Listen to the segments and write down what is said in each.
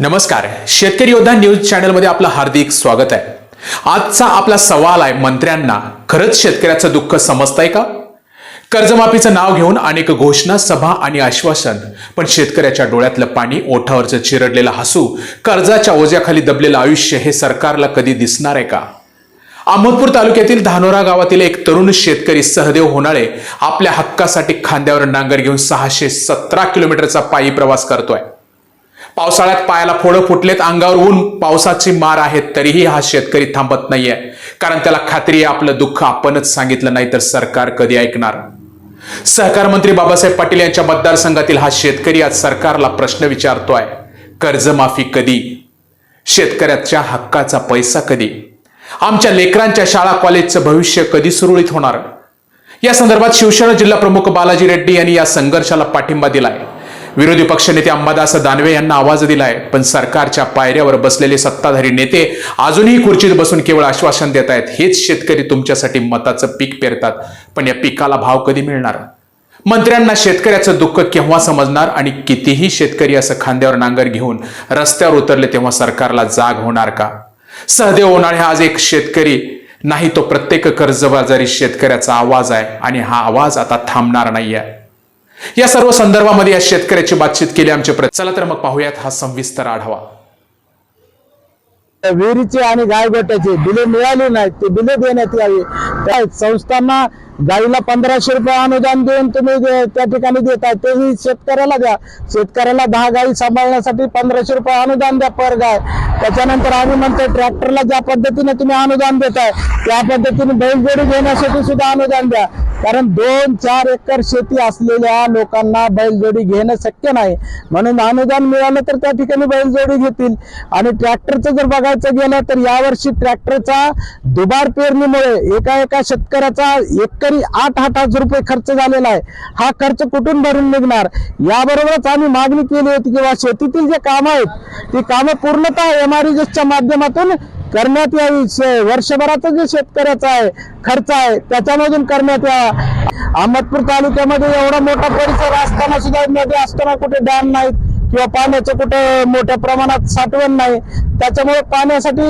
नमस्कार. शेतकरी योद्धा न्यूज चॅनलमध्ये आपलं हार्दिक स्वागत आहे. आजचा आपला सवाल आहे मंत्र्यांना खरंच शेतकऱ्याचं दुःख समजतंय का? कर्जमाफीचं नाव घेऊन अनेक घोषणा सभा आणि आश्वासन पण शेतकऱ्याच्या डोळ्यातलं पाणी ओठावरचं चिरडलेलं हसू कर्जाच्या ओझ्याखाली दबलेलं आयुष्य हे सरकारला कधी दिसणार आहे का? अहमदपूर तालुक्यातील धानोरा गावातील एक तरुण शेतकरी सहदेव होणाळे आपल्या हक्कासाठी खांद्यावर नांगर घेऊन सहाशे सतरा किलोमीटरचा पायी प्रवास करतोय. पावसाळ्यात पायाला फोडं फुटलेत अंगावर ऊन पावसाची मार आहेत तरीही हा शेतकरी थांबत नाहीये. कारण त्याला खात्री आहे आपलं दुःख आपणच सांगितलं नाही तर सरकार कधी ऐकणार? सहकार मंत्री बाबासाहेब पाटील यांच्या मतदारसंघातील हा शेतकरी आज सरकारला प्रश्न विचारतोय. कर्जमाफी कधी? शेतकऱ्याच्या हक्काचा पैसा कधी? आमच्या लेकरांच्या शाळा कॉलेजचं भविष्य कधी सुरळीत होणार? या संदर्भात शिवसेना जिल्हा प्रमुख बालाजी रेड्डी यांनी या संघर्षाला पाठिंबा दिलाय. विरोधी पक्षनेते अंबादास दानवे यांना आवाज दिलाय पण सरकारच्या पायऱ्यावर बसलेले सत्ताधारी नेते अजूनही खुर्चीत बसून केवळ आश्वासन देत आहेत हेच शेतकरी तुमच्यासाठी मताचं पीक पेरतात पण या पिकाला भाव कधी मिळणार? मंत्र्यांना शेतकऱ्याचं दुःख केव्हा समजणार आणि कितीही शेतकरी असं खांद्यावर नांगर घेऊन रस्त्यावर उतरले तेव्हा सरकारला जाग होणार का? सहदेव उन्हाळे आज एक शेतकरी नाही तो प्रत्येक कर्जबाजारी शेतकऱ्याचा आवाज आहे आणि हा आवाज आता थांबणार नाहीये. या सर्व संदर्भामध्ये या शेतकऱ्याची बातचीत केली आमचे प्र चला तर मग पाहूयात हा संविस्तर आढावा. त्या विहिरीचे आणि गायगोट्याचे बिले मिळाली नाहीत. ते बिले देण्यात यावी. त्या संस्थांना गाईला पंधराशे रुपये अनुदान देऊन तुम्ही त्या ठिकाणी देताय तेही शेतकऱ्याला द्या. शेतकऱ्याला दहा गाई सांभाळण्यासाठी पंधराशे रुपये अनुदान द्या पर गाय. त्याच्यानंतर आम्ही म्हणतो ट्रॅक्टरला ज्या पद्धतीने तुम्ही अनुदान देताय त्या पद्धतीने बैलजोडी घेण्यासाठी सुद्धा अनुदान द्या. कारण दोन चार एकर शेती असलेल्या लोकांना बैलजोडी घेणं शक्य नाही. म्हणून अनुदान मिळालं तर त्या ठिकाणी बैलजोडी घेतील. आणि ट्रॅक्टरचं जर बघायचं गेलं तर यावर्षी ट्रॅक्टरचा दुबार पेरणीमुळे एका एका शेतकऱ्याचा एक तरी आठ आठ हजार रुपये खर्च झालेला आहे. हा खर्च कुठून भरून निघणार? याबरोबरच आम्ही मागणी केली होती किंवा शेतीतील जे कामं आहेत ती कामं पूर्णतः एमआरईच्या माध्यमातून करण्यात यावी. वर्षभराचा जे शेतकऱ्याचा आहे खर्च आहे त्याच्यामधून करण्यात यावा. अहमदपूर तालुक्यामध्ये एवढा मोठा परिसर असताना सुद्धा नदी असताना कुठे डॅम नाहीत किंवा पाण्याचं कुठे मोठ्या प्रमाणात साठवण नाही. त्याच्यामुळे पाण्यासाठी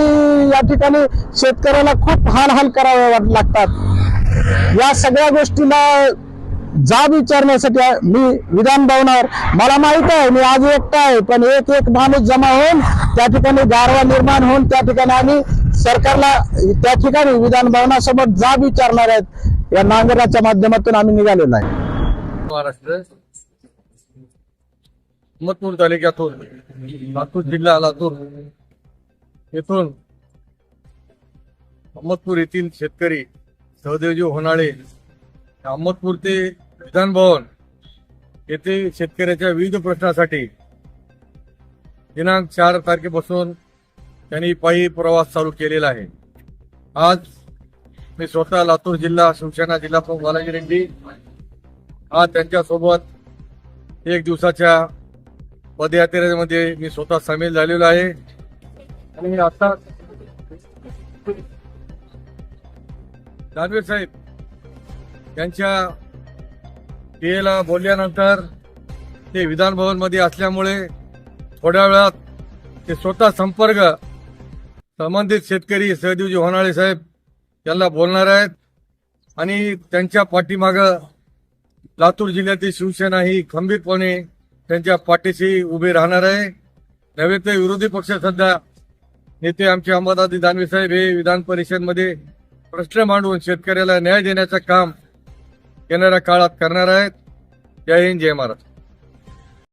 या ठिकाणी शेतकऱ्याला खूप हाल हाल करावे लागतात. या सगळ्या गोष्टीला जाब विचारण्यासाठी मी विधान भवनावर. मला माहीत आहे मी आज एकटा आहे पण एक एक माणूस जमा होऊन त्या ठिकाणी गारवा निर्माण होऊन त्या ठिकाणी आम्ही सरकारला त्या ठिकाणी विधान भवनासोबत जाब विचारणार आहेत. या नांगराच्या माध्यमातून आम्ही निघालेलो आहे. महाराष्ट्र अहमदपूर तालुक्यातून लातूर जिल्हा लातूर येथून अहमदपूर येथील शेतकरी सहदेवजी होनाळे अहमदपूर ते विधान भवन येथे शेतकऱ्याच्या विविध प्रश्नासाठी दिनांक चार तारखेपासून त्यांनी पायी प्रवास चालू केलेला आहे. आज मी स्वतः लातूर जिल्हा शिवसेना जिल्हा प्रमुख बालाजी रेड्डी. आज त्यांच्यासोबत एक दिवसाच्या पदयात्रेमध्ये मी स्वतः सामील झालेलो आहे. आणि आता दानवे साहेब त्यांच्या पीएला बोलल्यानंतर ते विधानभवनमध्ये असल्यामुळे थोड्या वेळात ते स्वतः संपर्क संबंधित शेतकरी सहदेवजी होनाळे साहेब यांना बोलणार आहेत आणि त्यांच्या पाठीमागं लातूर जिल्ह्यातील शिवसेना ही खंबीरपणे त्यांच्या पाठीशी उभी राहणार आहे. नव्हे तर विरोधी पक्ष सध्या नेते आमचे अंबादादी दानवे साहेब हे विधान परिषदमध्ये प्रश्न मांडून शेतकऱ्याला न्याय देण्याचं काम येणाऱ्या काळात करणार आहेत. जय हिंद जय महाराष्ट्र.